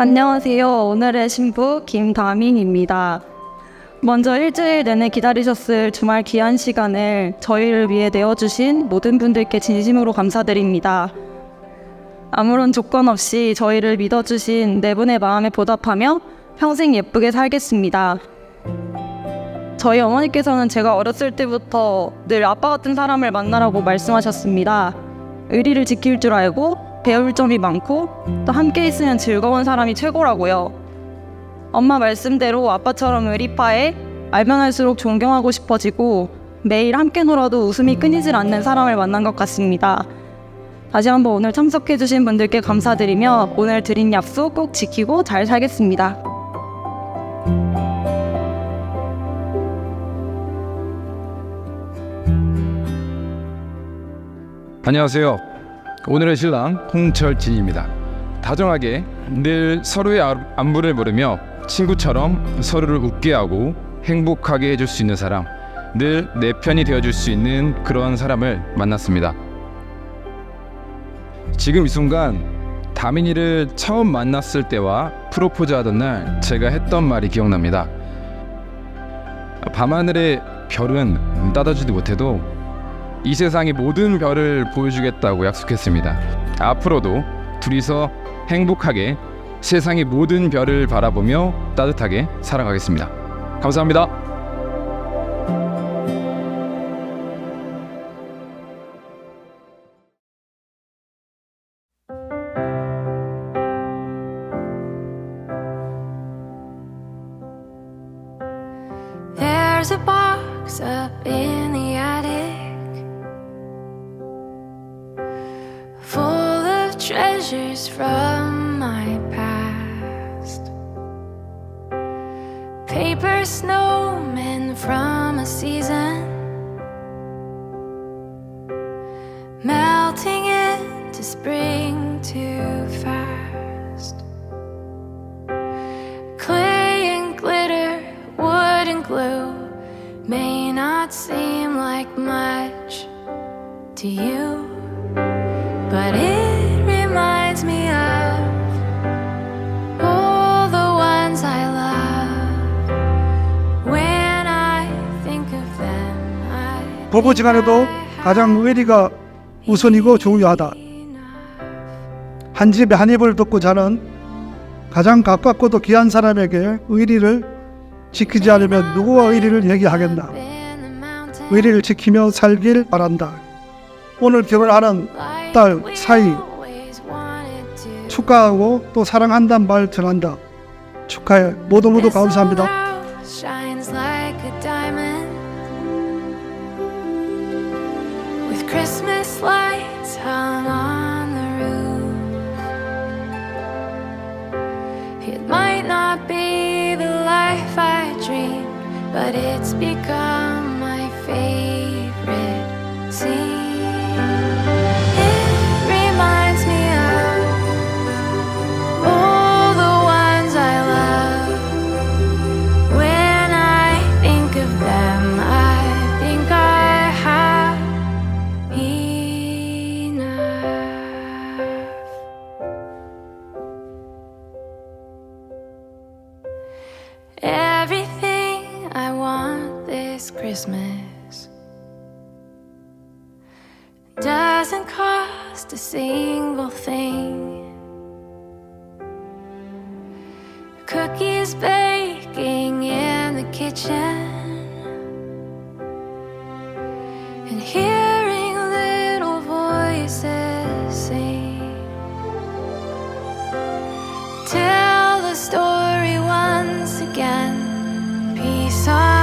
안녕하세요. 오늘의 신부 김다민입니다. 먼저 일주일 내내 기다리셨을 주말 귀한 시간을 저희를 위해 내어주신 모든 분들께 진심으로 감사드립니다. 아무런 조건 없이 저희를 믿어주신 네 분의 마음에 보답하며 평생 예쁘게 살겠습니다. 저희 어머니께서는 제가 어렸을 때부터 늘 아빠 같은 사람을 만나라고 말씀하셨습니다. 의리를 지킬 줄 알고 배울 점이 많고 또 함께 있으면 즐거운 사람이 최고라고요. 엄마 말씀대로 아빠처럼 의리파에 알면 할수록 존경하고 싶어지고 매일 함께 놀아도 웃음이 끊이질 않는 사람을 만난 것 같습니다. 다시 한번 오늘 참석해주신 분들께 감사드리며 오늘 드린 약속 꼭 지키고 잘 살겠습니다. 안녕하세요. 오늘의 신랑 홍철진입니다. 다정하게 늘 서로의 아- 안부를 물으며 친구처럼 서로를 웃게 하고 행복하게 해줄 수 있는 사람, 늘 내 편이 되어줄 수 있는 그런 사람을 만났습니다. 지금 이 순간 다민이를 처음 만났을 때와 프로포즈 하던 날 제가 했던 말이 기억납니다. 밤하늘의 별은 따다주지 못해도 이 세상의 모든 별을 보여주겠다고 약속했습니다. 앞으로도 둘이서 행복하게 세상의 모든 별을 바라보며 따뜻하게 살아가겠습니다. 감사합니다. There's a box up in the attic treasures from my past. Paper snowmen from a season melting into spring too fast. Clay and glitter, wood and glue may not seem like much to you, but it I 부부지간에도 가장 의리가 우선이고 중요하다. 한 집에 한 입을 듣고 자는 가장 가깝고도 귀한 사람에게 의리를 지키지 않으면 누구와 의리를 얘기하겠나. 의리를 지키며 살길 바란다. 오늘 결혼하는 딸 사이 축하하고 또 사랑한다는 말 전한다. 축하해. 모두 모두 감사합니다. Christmas lights hung on the roof. It might not be the life I dreamed, but it's become Christmas doesn't cost a single thing. Cookies baking in the kitchen and hearing little voices sing. Tell the story once again. Peace on.